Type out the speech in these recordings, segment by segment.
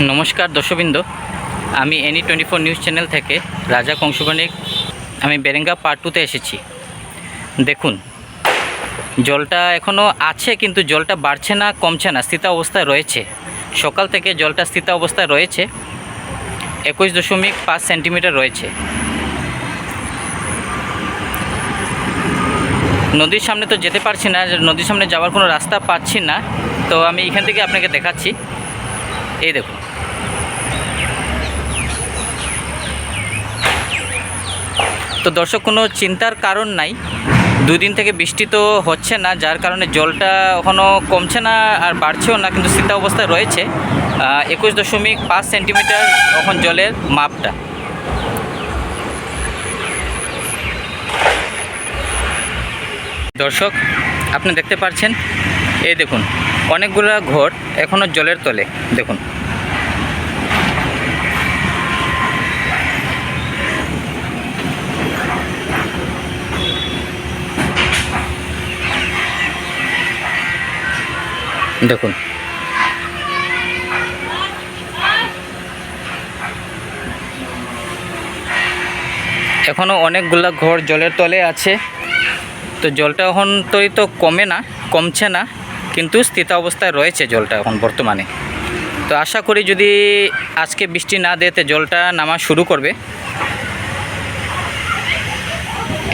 নমস্কার দর্শকবৃন্দ। আমি any twenty four news channel থেকে রাজা কংসবণিক আমি বেরেঙ্গা পার্ট টুতে এসেছি। দেখুন, জলটা এখনও আছে কিন্তু জলটা বাড়ছে না, কমছে না, স্থিতা অবস্থায় রয়েছে। সকাল থেকে জলটা স্থিতা অবস্থায় রয়েছে, একুশ দশমিক পাঁচ সেন্টিমিটার রয়েছে। নদীর সামনে তো যেতে পারছি না, নদীর সামনে যাওয়ার কোনো রাস্তা পাচ্ছি না, তো আমি এখান থেকে আপনাকে দেখাচ্ছি। এই দেখুন। তো দর্শক, কোনো চিন্তার কারণ নাই। দুই দিন থেকে বৃষ্টি তো হচ্ছে না, যার কারণে জলটা এখনও কমছে না আর বাড়ছেও না, কিন্তু স্থিতা অবস্থায় রয়েছে। একুশ দশমিক পাঁচ সেন্টিমিটার এখন জলের মাপটা। দর্শক, আপনি দেখতে পাচ্ছেন এই দেখুন, অনেকগুলো ঘর এখনও জলের তলে, দেখুন। দেখুন। এখনও অনেকগুলা ঘর জলের তলে আছে। তো জলটা এখন তো তো কমে না, কমছে না। কিন্তু স্থিতা অবস্থায় রয়েছে জলটা এখন বর্তমানে। তো আশা করি যদি আজকে বৃষ্টি না দেতে জলটা নামা শুরু করবে,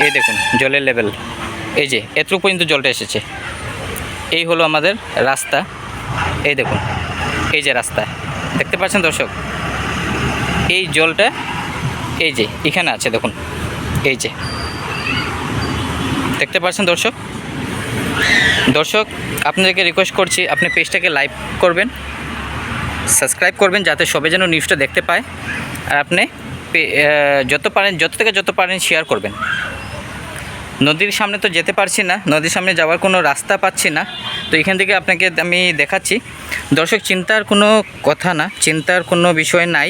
এই দেখুন জলের লেভেল, এই যে এতটুকু পর্যন্ত জলটা এসেছে। এই হলো আমাদের রাস্তা, এই দেখুন, এই যে রাস্তা, দেখতে পাচ্ছেন দর্শক? এই জলটা, এই যে এখানে আছে দেখুন, এই যে, দেখতে পাচ্ছেন দর্শক? দর্শক, আপনাদেরকে রিকোয়েস্ট করছি, আপনি পেজটাকে লাইক করবেন সাবস্ক্রাইব করবেন, যাতে সবাই যেন নিউজটা দেখতে পায়। আর আপনি যত পারেন, যত থেকে যত পারেন শেয়ার করবেন। নদীর সামনে তো যেতে পারছি না, নদীর সামনে যাওয়ার কোনো রাস্তা পাচ্ছি না। তো এখান থেকে আপনাকে আমি দেখাচ্ছি। দর্শক, চিন্তার কোনো কথা না, চিন্তার কোনো বিষয় নাই।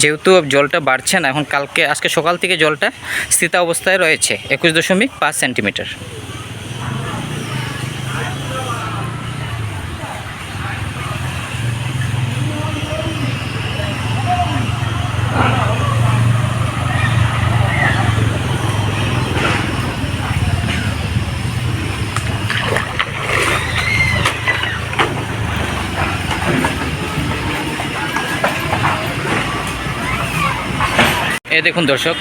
যেহেতু জলটা বাড়ছে না, এখন কালকে, আজকে সকাল থেকে জলটা স্থিতা অবস্থায় রয়েছে, একুশ দশমিক পাঁচ সেন্টিমিটার এ দেখুন দর্শক,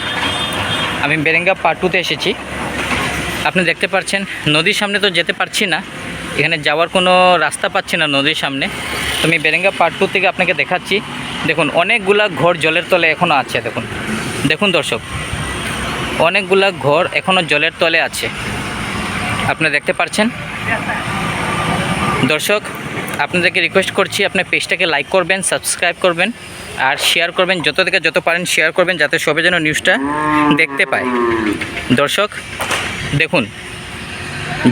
আমি বেরেঙ্গা পার্ট টুতে এসেছি। আপনি দেখতে পাচ্ছেন নদীর সামনে তো যেতে পারছি না। এখানে যাওয়ার কোনো রাস্তা পাচ্ছি না নদীর সামনে। তো আমি বেরেঙ্গা পার্ট থেকে আপনাকে দেখাচ্ছি। দেখুন, অনেকগুলা ঘর জলের তলে এখনও আছে, দেখুন। দেখুন দর্শক, অনেকগুলা ঘর এখনও জলের তলে আছে। আপনি দেখতে পাচ্ছেন দর্শক আপনাদেরকে রিকোয়েস্ট করছি আপনার পেজটাকে লাইক করবেন সাবস্ক্রাইব করবেন, আর শেয়ার করবেন, যত থেকে যত পারেন শেয়ার করবেন, যাতে সবাই যেন নিউজটা দেখতে পায়। দর্শক, দেখুন,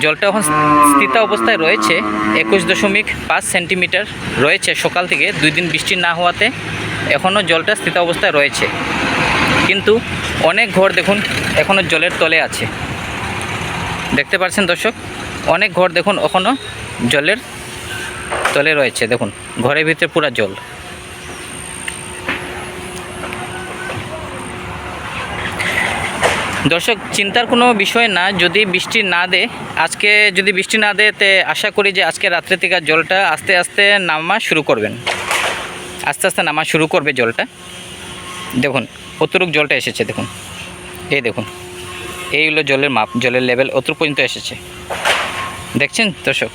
জলটা এখন স্থিতা অবস্থায় রয়েছে, একুশ দশমিক পাঁচ সেন্টিমিটার রয়েছে সকাল থেকে, দুই দিন বৃষ্টি না হওয়াতে এখনও জলটা স্থিতা অবস্থায় রয়েছে। কিন্তু অনেক ঘর দেখুন এখনও জলের তলে আছে। দেখতে পাচ্ছেন দর্শক? অনেক ঘর দেখুন এখনও জলের তলে রয়েছে, দেখুন, ঘরের ভিতরে পুরা জল। দর্শক, চিন্তার কোনো বিষয় না, যদি বৃষ্টি না দেয় আজকে যদি বৃষ্টি না দেয় তে আশা করি যে আজকে রাত্রে থেকে জলটা আস্তে আস্তে নামা শুরু করবেন। আস্তে আস্তে নামা শুরু করবে জলটা। দেখুন অতটুক জলটা এসেছে, দেখুন। এই দেখুন এইগুলো জলের মাপ, জলের লেভেল অতটুক পর্যন্ত এসেছে। দেখছেন, দর্শক?